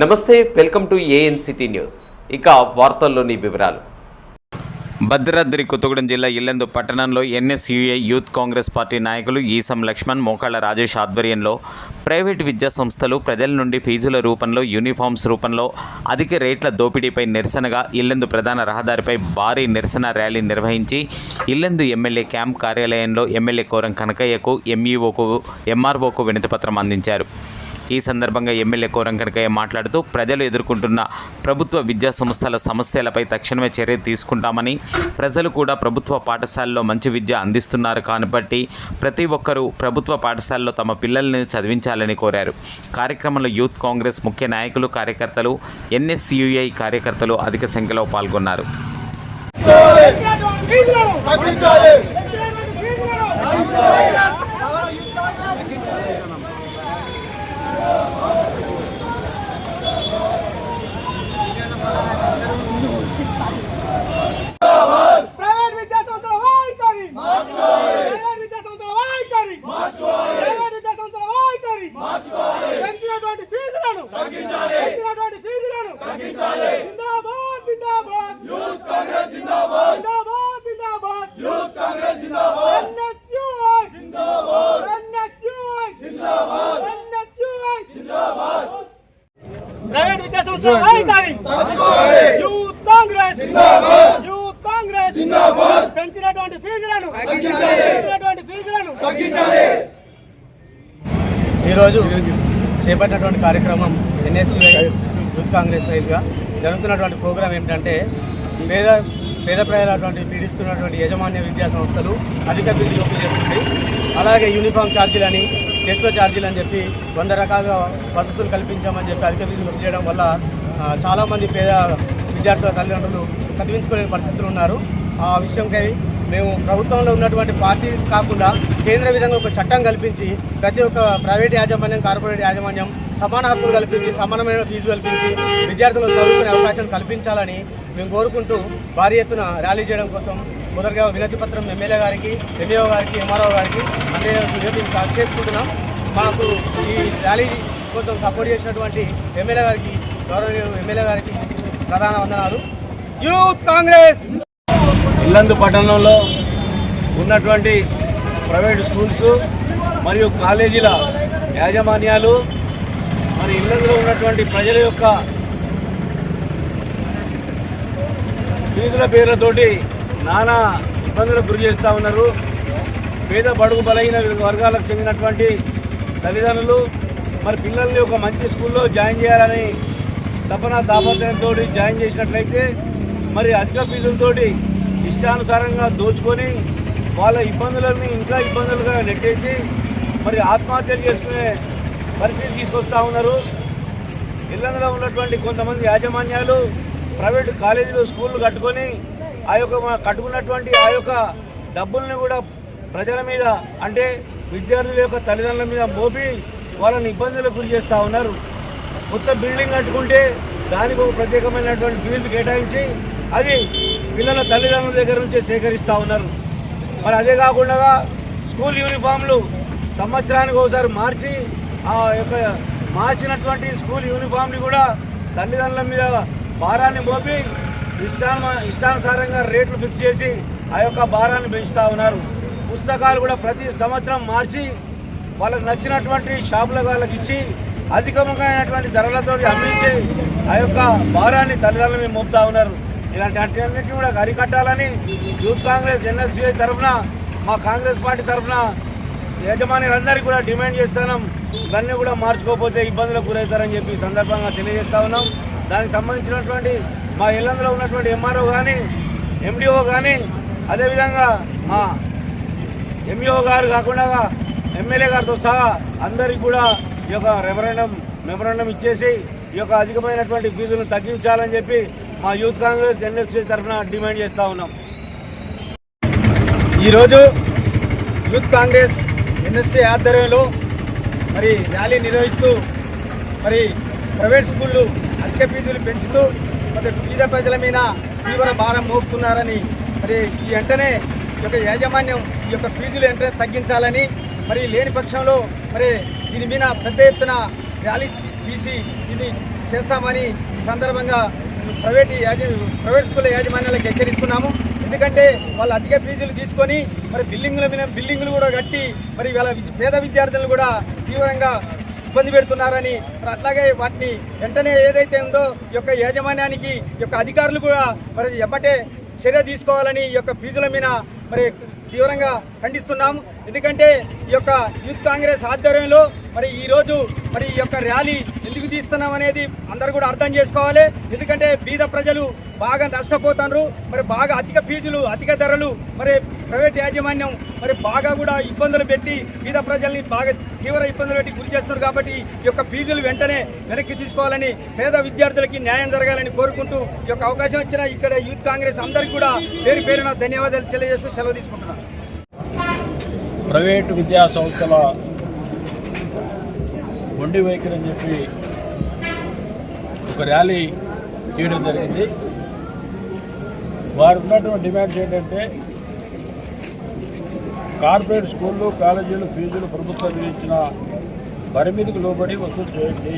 నమస్తే welcome to A N city news. ఇక వార్తల్లోని వివరాలు. భద్రాద్రి కొత్తగూడెం జిల్లా ఇల్లెందు పట్టణంలో ఎన్ఎస్యుఏ యూత్ కాంగ్రెస్ పార్టీ నాయకులు ఈసం లక్ష్మణ్ మోకాళ్ళ రాజేష్ ఆధ్వర్యంలో ప్రైవేట్ విద్యా సంస్థలు ప్రజల నుండి ఫీజుల రూపంలో యూనిఫామ్స్ రూపంలో అధిక రేట్ల దోపిడీపై నిరసనగా ఇల్లెందు ప్రధాన రహదారిపై భారీ నిరసన ర్యాలీ నిర్వహించి ఇల్లెందు ఎమ్మెల్యే క్యాంప్ కార్యాలయంలో ఎమ్మెల్యే కోరం కనకయ్యకు ఎంఈఓకు ఎంఆర్ఓకు వినతిపత్రం అందించారు. ఈ సందర్భంగా ఎమ్మెల్యే కోరం కనకయ్య మాట్లాడుతూ ప్రజలు ఎదుర్కొంటున్న ప్రభుత్వ విద్యా సంస్థల సమస్యలపై తక్షణమే చర్య తీసుకుంటామని ప్రజలు కూడా ప్రభుత్వ పాఠశాలలో మంచి విద్య అందిస్తున్నారు కాబట్టి ప్రతి ఒక్కరూ ప్రభుత్వ పాఠశాలలో తమ పిల్లల్ని చదివించాలని కోరారు కార్యక్రమంలో యూత్ కాంగ్రెస్ ముఖ్య నాయకులు కార్యకర్తలు ఎన్ఎస్యుఐ కార్యకర్తలు అధిక సంఖ్యలో పాల్గొన్నారు ప్రైవేట్ విద్యా సంస్థల వైఖరి ప్రైవేట్ విద్యా సంస్థల వైఖరి ప్రైవేట్ విద్యా సంస్థల వైఖరి పెంచినటువంటి ఫీజులను పెంచినటువంటి ఫీజులను జిందాబాద్ జిందాబాద్ యూత్ కాంగ్రెస్ జిందాబాద్ జిందాబాద్ జిందాబాద్ యూత్ కాంగ్రెస్ జిందాబాద్ ఎన్ఎస్యుఐ జిందాబాద్ ఎన్ఎస్యుఐ జిందాబాద్ ఎన్ఎస్యుఐ జిందాబాద్ ప్రైవేట్ విద్యా సంస్థల వైఖరి యూత్ కాంగ్రెస్ యూత్ కాంగ్రెస్ పెంచినటువంటి ఫీజులను పెంచినటువంటి ఫీజులను ఈరోజు చేపట్టినటువంటి కార్యక్రమం ఎన్ఎస్సీ యూత్ కాంగ్రెస్ వైజ్గా జరుగుతున్నటువంటి ప్రోగ్రాం ఏమిటంటే పేద పేద ప్రజలటువంటి పీడిస్తున్నటువంటి యాజమాన్య విద్యా సంస్థలు అధిక బిల్లు వసూలు చేస్తుంది. అలాగే యూనిఫామ్ ఛార్జీలని టెస్ట్లో ఛార్జీలు అని చెప్పి వంద రకాలుగా వసతులు కల్పించామని చెప్పి అధిక బిల్లు వసూలు చేయడం వల్ల చాలామంది పేద విద్యార్థుల తల్లిదండ్రులు చదివించుకునే పరిస్థితులు ఉన్నారు. ఆ విషయంకై మేము ప్రభుత్వంలో ఉన్నటువంటి పార్టీ కాకుండా కేంద్ర విధంగా ఒక చట్టం కల్పించి ప్రతి ఒక్క ప్రైవేట్ యాజమాన్యం కార్పొరేట్ యాజమాన్యం సమాన హక్కులు కల్పించి సమానమైన ఫీజు కల్పించి విద్యార్థులకు చదువుకునే అవకాశం కల్పించాలని మేము కోరుకుంటూ భారీ ఎత్తున ర్యాలీ చేయడం కోసం మొదటగా వినతి పత్రం ఎమ్మెల్యే గారికి ఎంఏఓ గారికి ఎంఆర్ఓ గారికి అంటే వినతి చేసుకుంటున్నాం. మాకు ఈ ర్యాలీ కోసం సపోర్ట్ చేసినటువంటి ఎమ్మెల్యే గారికి గౌరవ ఎమ్మెల్యే గారికి ప్రధాన వందనాలు. యూత్ కాంగ్రెస్! ఇల్లందు పట్టణంలో ఉన్నటువంటి ప్రైవేట్ స్కూల్స్ మరియు కాలేజీల యాజమాన్యాలు మరి ఇల్లందులో ఉన్నటువంటి ప్రజల యొక్క ఫీజుల పేర్లతోటి నానా ఇబ్బందులకు గురి చేస్తూ ఉన్నారు. పేద బడుగు బలహీన వర్గాలకు చెందినటువంటి తల్లిదండ్రులు మరి పిల్లల్ని ఒక మంచి స్కూల్లో జాయిన్ చేయాలని తపన తాపత్రయంతో జాయిన్ చేసినట్లయితే మరి అధిక ఫీజులతోటి ఇష్టానుసారంగా దోచుకొని వాళ్ళ ఇబ్బందులని ఇంకా ఇబ్బందులుగా నెట్టేసి మరి ఆత్మహత్యలు చేసుకునే పరిస్థితి తీసుకొస్తా ఉన్నారు. ఇళ్ళలో ఉన్నటువంటి కొంతమంది యాజమాన్యాలు ప్రైవేట్ కాలేజీలు స్కూళ్ళు కట్టుకొని ఆ యొక్క కట్టుకున్నటువంటి ఆ యొక్క డబ్బుల్ని కూడా ప్రజల మీద అంటే విద్యార్థుల యొక్క తల్లిదండ్రుల మీద మోపి వాళ్ళని ఇబ్బందులకు గురి చేస్తూ ఉన్నారు. కొత్త బిల్డింగ్ కట్టుకుంటే దానికి ఒక ప్రత్యేకమైనటువంటి ఫీజు కేటాయించి అది పిల్లల తల్లిదండ్రుల దగ్గర నుంచే సేకరిస్తూ ఉన్నారు. మరి అదే కాకుండా స్కూల్ యూనిఫామ్లు సంవత్సరానికి ఒకసారి మార్చి ఆ యొక్క మార్చినటువంటి స్కూల్ యూనిఫామ్ని కూడా తల్లిదండ్రుల మీద భారాన్ని మోపి ఇష్టాన ఇష్టానుసారంగా రేట్లు ఫిక్స్ చేసి ఆ యొక్క భారాన్ని పెంచుతూ ఉన్నారు. పుస్తకాలు కూడా ప్రతి సంవత్సరం మార్చి వాళ్ళకి నచ్చినటువంటి షాపుల వాళ్ళకి ఇచ్చి అధికమైనటువంటి ధరలతో అమ్మించి ఆ యొక్క భారాన్ని తల్లిదండ్రుల మీద మోపుతా ఉన్నారు. ఇలాంటి అన్నింటినీ కూడా అరికట్టాలని యూత్ కాంగ్రెస్ ఎన్ఎస్సీఐ తరఫున మా కాంగ్రెస్ పార్టీ తరఫున యజమానులందరికీ కూడా డిమాండ్ చేస్తున్నాం. ఇవన్నీ కూడా మార్చుకోకపోతే ఇబ్బందులకు గురవుతారని చెప్పి సందర్భంగా తెలియజేస్తా ఉన్నాం. దానికి సంబంధించినటువంటి మా ఇళ్ళందులో ఉన్నటువంటి ఎంఆర్ఓ కానీ ఎండిఓ కానీ అదేవిధంగా మా ఎంఈఓ గారు కాకుండా ఎమ్మెల్యే గారితో సహా అందరికీ కూడా ఈ యొక్క రెఫరెండం మెమరాండం ఇచ్చేసి ఈ యొక్క అధికమైనటువంటి ఫీజులను తగ్గించాలని చెప్పి మా యూత్ కాంగ్రెస్ ఎన్ఎస్సీ తరఫున డిమాండ్ చేస్తూ ఉన్నాం. ఈరోజు యూత్ కాంగ్రెస్ ఎన్ఎస్సీ ఆధ్వర్యంలో మరి ర్యాలీ నిర్వహిస్తూ మరి ప్రైవేట్ స్కూళ్ళు అధిక ఫీజులు పెంచుతూ మరి పేద ప్రజల మీద తీవ్ర భారం మోపుతున్నారని మరి ఈ వెంటనే ఈ యొక్క యాజమాన్యం ఈ యొక్క ఫీజులు వెంటనే తగ్గించాలని మరి లేని పక్షంలో మరి దీని మీద పెద్ద ఎత్తున ర్యాలీ తీసి దీన్ని చేస్తామని ఈ సందర్భంగా ప్రైవేట్ యాజ ప్రైవేట్ స్కూల్ యాజమాన్యాలకు హెచ్చరిస్తున్నాము. ఎందుకంటే వాళ్ళు అధిక ఫీజులు తీసుకొని మరి బిల్డింగుల మీద బిల్డింగులు కూడా కట్టి మరి వాళ్ళ పేద విద్యార్థులను కూడా తీవ్రంగా ఇబ్బంది పెడుతున్నారని మరి అట్లాగే వాటిని వెంటనే ఏదైతే ఉందో ఈ యొక్క యాజమాన్యానికి ఈ యొక్క అధికారులు కూడా మరి ఎప్పటే చర్య తీసుకోవాలని ఈ యొక్క ఫీజుల మీద మరి తీవ్రంగా ఖండిస్తున్నాం ఎందుకంటే ఈ యొక్క యూత్ కాంగ్రెస్ ఆధ్వర్యంలో మరి ఈరోజు మరి ఈ యొక్క ర్యాలీ ఎందుకు తీస్తున్నాం అనేది అందరూ కూడా అర్థం చేసుకోవాలి. ఎందుకంటే బీద ప్రజలు బాగా నష్టపోతున్నారు మరి బాగా అధిక ఫీజులు అధిక ధరలు మరి ప్రైవేట్ యాజమాన్యం మరి బాగా కూడా ఇబ్బందులు పెట్టి పేద ప్రజల్ని బాగా తీవ్ర ఇబ్బందులు పెట్టి గురి చేస్తున్నారు కాబట్టి ఈ యొక్క ఫీజులు వెంటనే వెనక్కి తీసుకోవాలని పేద విద్యార్థులకి న్యాయం జరగాలని కోరుకుంటూ ఈ యొక్క అవకాశం ఇచ్చిన ఇక్కడ యూత్ కాంగ్రెస్ అందరికీ కూడా పేరు పేరున ధన్యవాదాలు తెలియజేస్తూ సెలవు తీసుకుంటున్నాను. ప్రైవేటు విద్యా సంస్థల మొండి వైఖరి అని చెప్పి ఒక ర్యాలీ చేయడం జరిగింది. వారు ఉన్నటువంటి డిమాండ్స్ ఏంటంటే కార్పొరేట్ స్కూళ్ళు కాలేజీలు ఫీజులు ప్రభుత్వం విధించిన పరిమితికి లోబడి వసూలు చేయండి.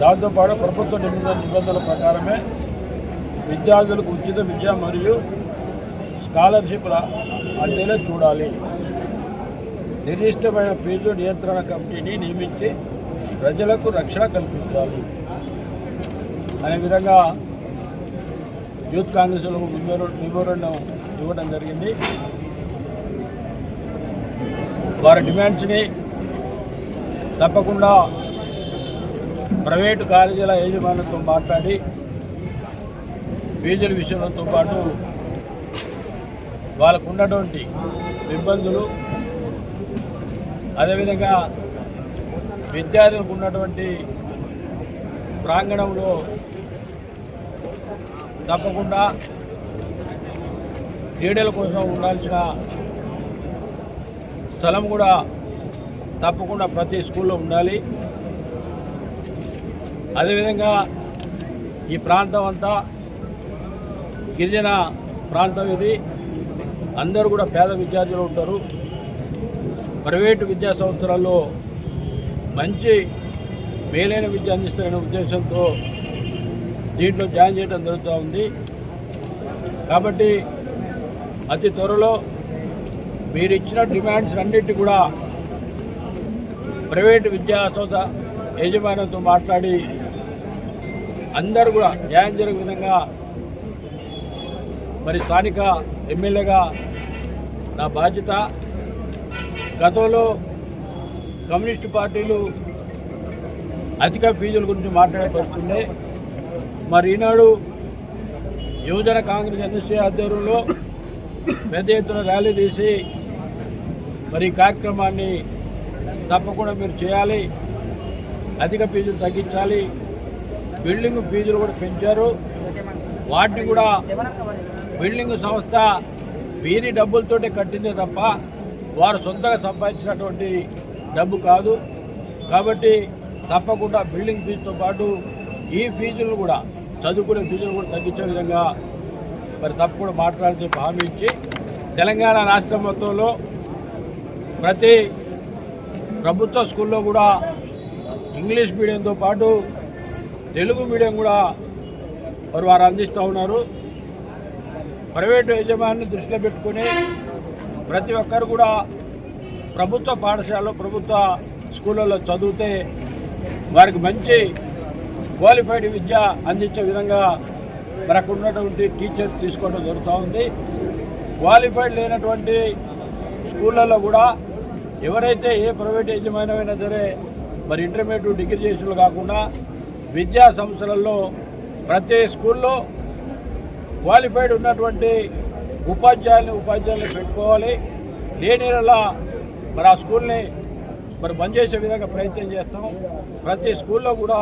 దాంతోపాటు ప్రభుత్వ నిబంధనల ప్రకారమే విద్యార్థులకు ఉచిత విద్య మరియు స్కాలర్షిప్ల అందేలా చూడాలి. నిర్దిష్టమైన ఫీజు నియంత్రణ కమిటీని నియమించి ప్రజలకు రక్షణ కల్పించాలి. అనే విధంగా యూత్ కాంగ్రెస్లో మెమోరండం ఇవ్వడం జరిగింది. వారి డిమాండ్స్ని తప్పకుండా ప్రైవేటు కాలేజీల యాజమాన్యంతో మాట్లాడి ఫీజుల విషయంతో పాటు వాళ్ళకు ఉన్నటువంటి ఇబ్బందులు అదేవిధంగా విద్యార్థులకు ఉన్నటువంటి ప్రాంగణంలో తప్పకుండా క్రీడల కోసం ఉండాల్సిన స్థలం కూడా తప్పకుండా ప్రతి స్కూల్లో ఉండాలి. అదేవిధంగా ఈ ప్రాంతం అంతా గిరిజన ప్రాంతం ఇది. అందరూ కూడా పేద విద్యార్థులు ఉంటారు. ప్రైవేటు విద్యా సంస్థలలో మంచి మేలైన విద్య అందిస్తారనే ఉద్దేశంతో దీంట్లో జాయిన్ చేయడం జరుగుతూ ఉంది. కాబట్టి అతి త్వరలో మీరు ఇచ్చిన డిమాండ్స్ అన్నిటి కూడా ప్రైవేట్ విద్యా సంస్థ యాజమాన్యంతో మాట్లాడి అందరూ కూడా న్యాయం జరిగే విధంగా మరి స్థానిక ఎమ్మెల్యేగా నా బాధ్యత. గతంలో కమ్యూనిస్టు పార్టీలు అధిక ఫీజుల గురించి మాట్లాడేకొస్తుండే మరి ఈనాడు యువజన కాంగ్రెస్ ఎన్ఎస్సీ ఆధ్వర్యంలో పెద్ద ఎత్తున ర్యాలీ తీసి మరి ఈ కార్యక్రమాన్ని తప్పకుండా మీరు చేయాలి. అధిక ఫీజులు తగ్గించాలి. బిల్డింగ్ ఫీజులు కూడా పెంచారు. వాటిని కూడా బిల్డింగ్ సంస్థ వీరి డబ్బులతోటే కట్టిందే తప్ప వారు సొంతంగా సంపాదించినటువంటి డబ్బు కాదు. కాబట్టి తప్పకుండా బిల్డింగ్ ఫీజుతో పాటు ఈ ఫీజులు కూడా చదువుకునే ఫీజులు కూడా తగ్గించే విధంగా మరి తప్పకుండా మాట్లాడాలని చెప్పి హామీ ఇచ్చి తెలంగాణ రాష్ట్రం మొత్తంలో ప్రతి ప్రభుత్వ స్కూల్లో కూడా ఇంగ్లీష్ మీడియంతో పాటు తెలుగు మీడియం కూడా వారు వారు అందిస్తూ ఉన్నారు. ప్రైవేటు యజమాని దృష్టిలో పెట్టుకుని ప్రతి ఒక్కరు కూడా ప్రభుత్వ పాఠశాలలో ప్రభుత్వ స్కూళ్ళలో చదివితే వారికి మంచి క్వాలిఫైడ్ విద్య అందించే విధంగా మనకు ఉన్నటువంటి టీచర్స్ తీసుకోవడం జరుగుతూ ఉంది. క్వాలిఫైడ్ లేనటువంటి స్కూళ్ళల్లో కూడా ఎవరైతే ఏ ప్రైవేట్ యజమానమైనా సరే మరి ఇంటర్మీడియట్ డిగ్రీ చేసిన కాకుండా విద్యా సంస్థలలో ప్రతి స్కూల్లో క్వాలిఫైడ్ ఉన్నటువంటి ఉపాధ్యాయుల్ని ఉపాధ్యాయుల్ని పెట్టుకోవాలి. లేని మరి ఆ స్కూల్ని మరి బంద్ చేసే విధంగా ప్రయత్నం చేస్తాం. ప్రతి స్కూల్లో కూడా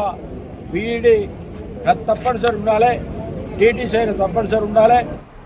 బీఈడి తప్పనిసరి ఉండాలి. టీటీసీ అయిన తప్పనిసరి ఉండాలి.